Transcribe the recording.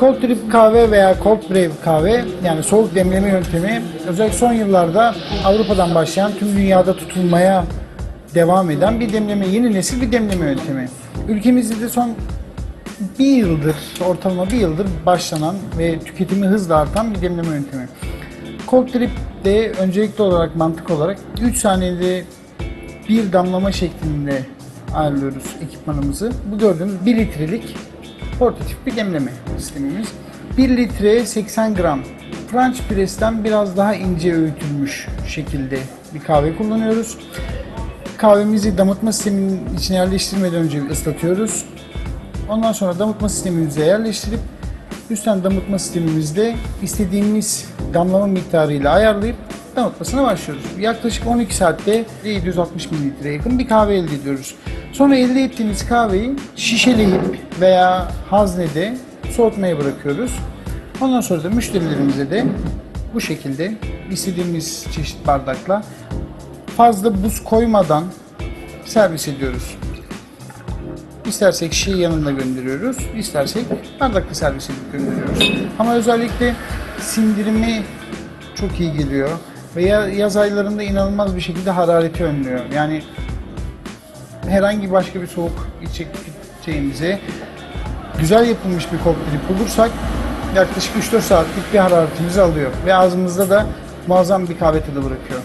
Cold drip kahve veya cold brew kahve yani soğuk demleme yöntemi özellikle son yıllarda Avrupa'dan başlayan tüm dünyada tutulmaya devam eden bir demleme, yeni nesil bir demleme yöntemi. Ülkemizde de son bir yıldır, ortalama bir yıldır başlanan ve tüketimi hızla artan bir demleme yöntemi. Cold drip de öncelikli olarak mantık olarak 3 saniyede bir damlama şeklinde ayarlıyoruz ekipmanımızı. Bu gördüğünüz 1 litrelik portatif bir demleme sistemimiz. 1 litre 80 gram French press'ten biraz daha ince öğütülmüş şekilde bir kahve kullanıyoruz. Kahvemizi damıtma sisteminin içine yerleştirmeden önce ıslatıyoruz. Ondan sonra damıtma sistemimize yerleştirip üstten damıtma sistemimizde istediğimiz damlama miktarıyla ayarlayıp damıtmasına başlıyoruz. Yaklaşık 12 saatte 760 mililitre yakın bir kahve elde ediyoruz. Sonra elde ettiğimiz kahveyi şişeleyip veya haznede soğutmaya bırakıyoruz. Ondan sonra da müşterilerimize de bu şekilde istediğimiz çeşit bardakla fazla buz koymadan servis ediyoruz. İstersek şişeyi yanında gönderiyoruz, istersek bardakla servis edip gönderiyoruz. Ama özellikle sindirimi çok iyi geliyor ve ya- yaz aylarında inanılmaz bir şekilde harareti önlüyor. Yani herhangi başka bir soğuk içecek içeceğimize güzel yapılmış bir kokteyl bulursak yaklaşık 3-4 saatlik bir hararetimizi alıyor ve ağzımızda da muazzam bir kahve tadı bırakıyor.